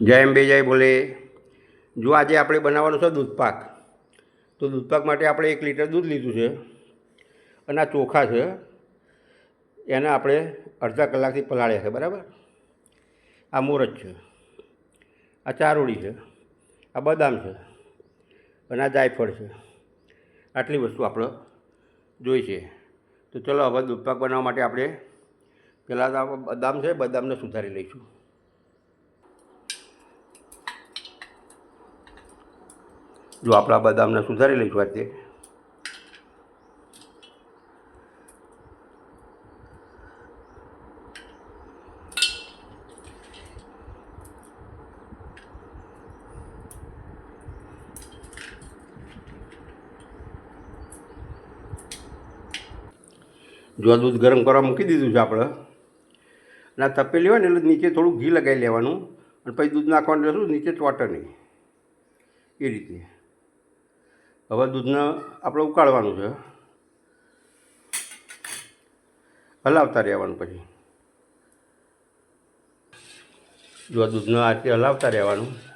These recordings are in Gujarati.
જય અંબે જય બોલે. જો આજે આપણે બનાવવાનું છે દૂધપાક તો દૂધપાક માટે આપણે એક લીટર દૂધ લીધું છે અને આ ચોખા છે, એને આપણે અડધા કલાકથી પલાળ્યા છે, બરાબર? આ મોરજ છે, આ ચારોળી છે, આ બદામ છે અને આ જાયફળ છે. આટલી વસ્તુ આપણે જોઈ છે. તો ચલો હવે દૂધપાક બનાવવા માટે આપણે પહેલાં તો બદામ છે, બદામને સુધારી લઈશું. જો આપણા બદામને સુધારી લઈશું આજે. જો દૂધ ગરમ કરવા મૂકી દીધું છે આપણે, અને આ તપેલી હોય એટલે નીચે થોડું ઘી લગાવી લેવાનું, અને પછી દૂધ નાખવાનું રહેશું નીચે ચોટે નહીં એ રીતે. હવે દૂધને આપણે ઉકાળવાનું છે. હલાવતા રહેવાનું પછી. જો દૂધને આ રીતે હલાવતા રહેવાનું.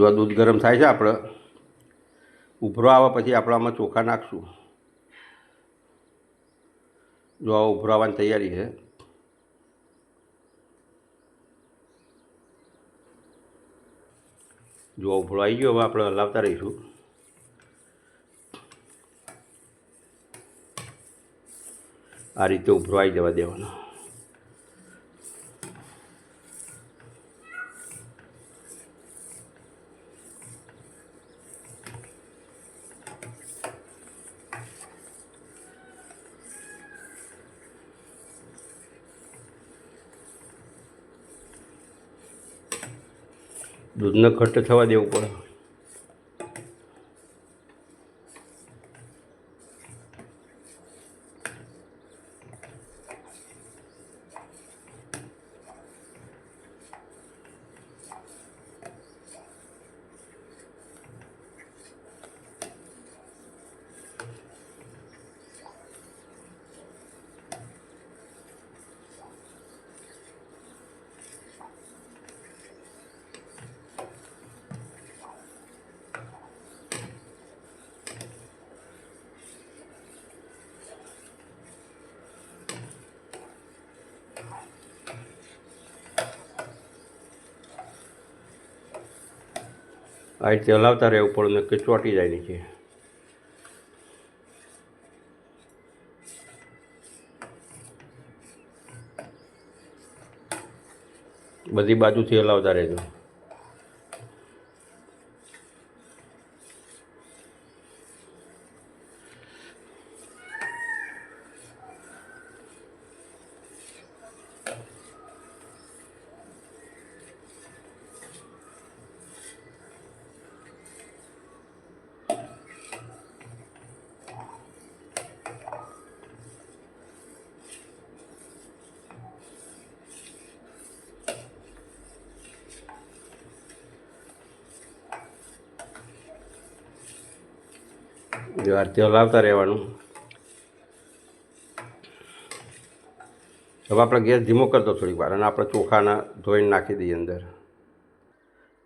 જો દૂધ ગરમ થાય છે આપણે, ઉભરો આવે પછી આપણે આમાં ચોખા નાખશું. જો આ ઉભરો આવવાની તૈયારી છે. જો ઉભરો આવી ગયો, હવે આપણે હલાવતા રહીશું. આ રીતે ઉભરો આવી જવા દેવાનો. દૂધને ઘટ્ટ થવા દેવું પડે. આ રીતે હલાવતા રહેવું પડે ને કે ચોટી જાય નીચે. બધી બાજુથી હલાવતા રહેજો. જો આ હલાવતા રહેવાનું. હવે આપણે ગેસ ધીમો કરતો થોડીક વાર અને આપણે ચોખાના ધોઈને નાખી દઈએ અંદર.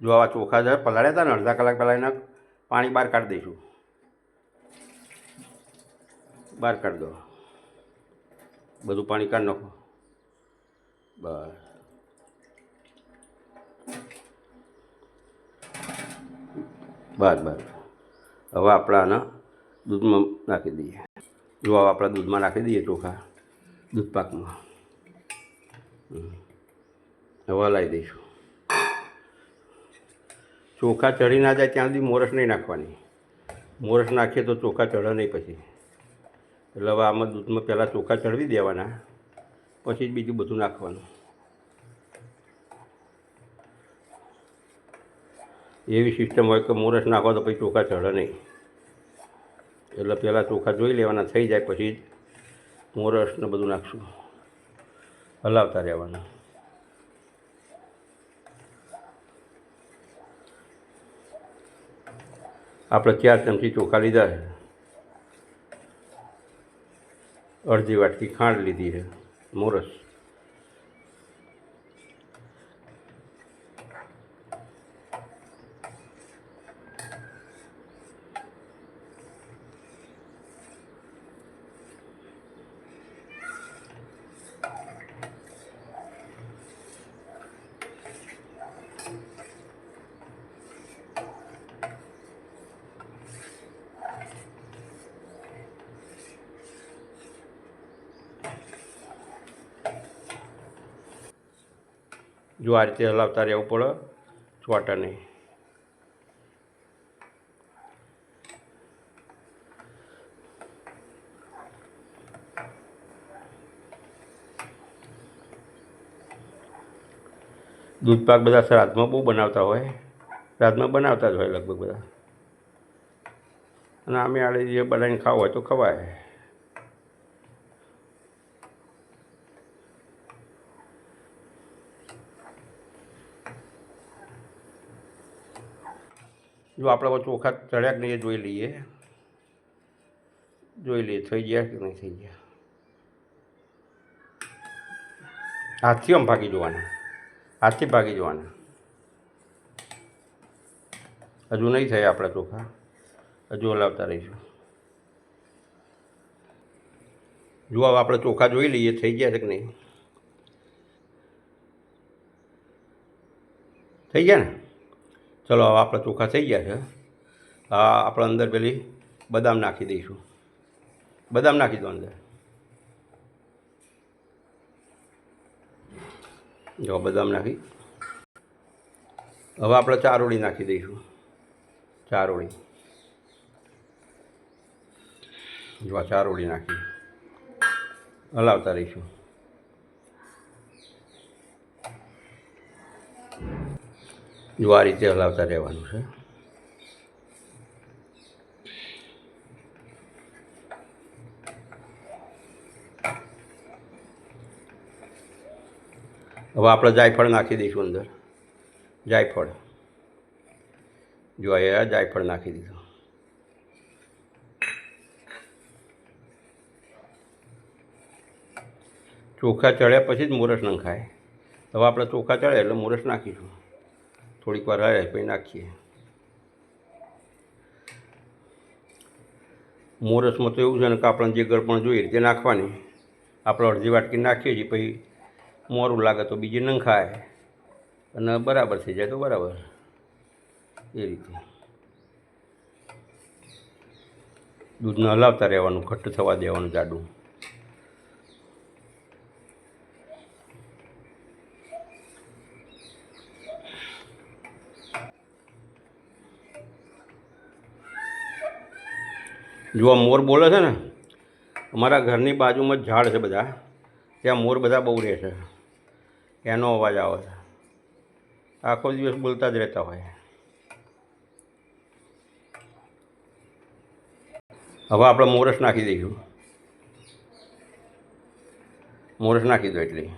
જો આવા ચોખા જ્યારે પલાળ્યા હતા ને, અડધા કલાક પહેલાં એના પાણી બહાર કાઢી દઈશું. બહાર કાઢી દો. બધું પાણી કાઢી નાખો. બસ. બસ બસ. હવે આપણે આને દૂધમાં નાખી દઈએ. જો આપણા આપણે દૂધમાં નાખી દઈએ ચોખા, દૂધ પાકમાં. હવા લાવી દઈશું. ચોખા ચડી ના જાય ત્યાં સુધી મોરસ નહીં નાખવાની. મોરસ નાખીએ તો ચોખા ચડે નહીં પછી. એટલે હવે આમાં દૂધમાં પહેલાં ચોખા ચડવી દેવાના, પછી જ બીજું બધું નાખવાનું. એવી સિસ્ટમ હોય કે મોરસ નાખો તો પછી ચોખા ચડે નહીં. એટલે પહેલાં ચોખા જોઈ લેવાના, થઈ જાય પછી જ મોરસ ને બધું નાખશું. હલાવતા રહેવાના. આપણે ચાર ચમચી ચોખા લીધા છે. અડધી વાટકી ખાંડ લીધી છે, મોરસ. જો આ રીતે હલાવતા રહેવું પડે ચોટા નહીં. દૂધપાક બધા શ્રાદ્ધમાં બહુ બનાવતા હોય. શ્રાદ્ધમાં બનાવતા જ હોય લગભગ બધા. અને આમે આડે જે બનાવીને ખાવું હોય તો ખવાય. જો આપણે વચ્ચે ચોખા ચડ્યા કે નહીં જોઈ લઈએ. જોઈ લઈએ, થઈ ગયા કે નહીં થઈ ગયા. હાથથી આમ ભાગી જોવાના. હાથથી ભાગી જોવાના. હજુ નહીં થયા આપણા ચોખા. હજુ હલાવતા રહીશું. જો હવે આપણે ચોખા જોઈ લઈએ, થઈ ગયા છે કે નહીં? થઈ ગયા ને? ચલો, હવે આપણા ચોખા થઈ ગયા છે. હા, આપણે અંદર પેલી બદામ નાખી દઈશું. બદામ નાખી દો અંદર. જો, બદામ નાખી. હવે આપણે ચારોળી નાખી દઈશું. ચારોળી. જો ચારોળી નાખી. હલાવતા રહીશું. જો આ રીતે હલાવતા રહેવાનું છે. હવે આપણે જાયફળ નાખી દઈશું અંદર. જાયફળ. જો અહીંયા જાયફળ નાખી દીધું. ચોખા ચડ્યા પછી જ મોરસ નંખાય. હવે આપણે ચોખા ચડે એટલે મોરસ નાખીશું. થોડીક વાર રહે પછી નાખીએ. મોરસમાં તો એવું છે ને કે આપણને જે ગળપણ જોઈએ તે નાખવાની. આપણે અડધી વાટકી નાખીએ છીએ પછી મોરું લાગે તો બીજી નંખાય. અને બરાબર થઈ જાય તો બરાબર. એ રીતે. દૂધને હલાવતા રહેવાનું, ઘટ્ટ થવા દેવાનું જાડું. જો આ મોર બોલે છે ને, અમારા ઘરની બાજુમાં જ ઝાડ છે બધા. ત્યાં મોર બધા બહુ રહે છે. એનો અવાજ આવે છે. આખો દિવસ બોલતા જ રહેતા હોય. હવે આપણે મોરસ નાખી દઈશું. મોરસ નાખી દો એટલી.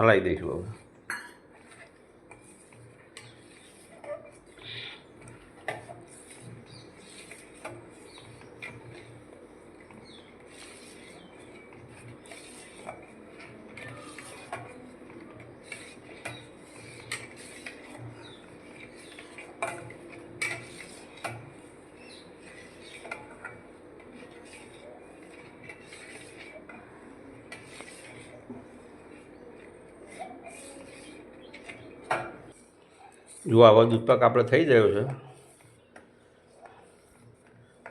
હલાવી દઈશું હવે. જો આવા દૂધપાક આપણે થઈ ગયો છે.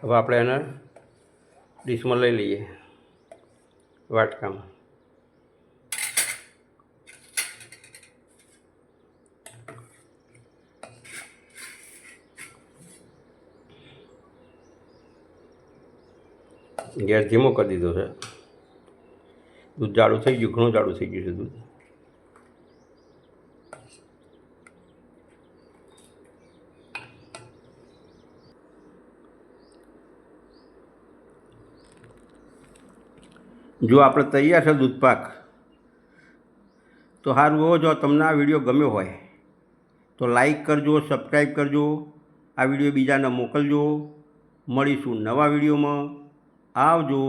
હવે આપણે એને ડીશમાં લઈ લઈએ, વાટકામાં. ગેસ ધીમો કરી દીધો છે. દૂધ જાડું થઈ ગયું, ઘણું જાડું થઈ ગયું છે દૂધ. જો આપણે તૈયાર છે દૂધપાક તો સારું એવો જો તમને આ વીડિયો ગમ્યો હોય, તો લાઈક કરજો સબસ્ક્રાઈબ કરજો. આ વીડિયો બીજાને મોકલજો. મળીશું નવા વિડીયોમાં. આવજો.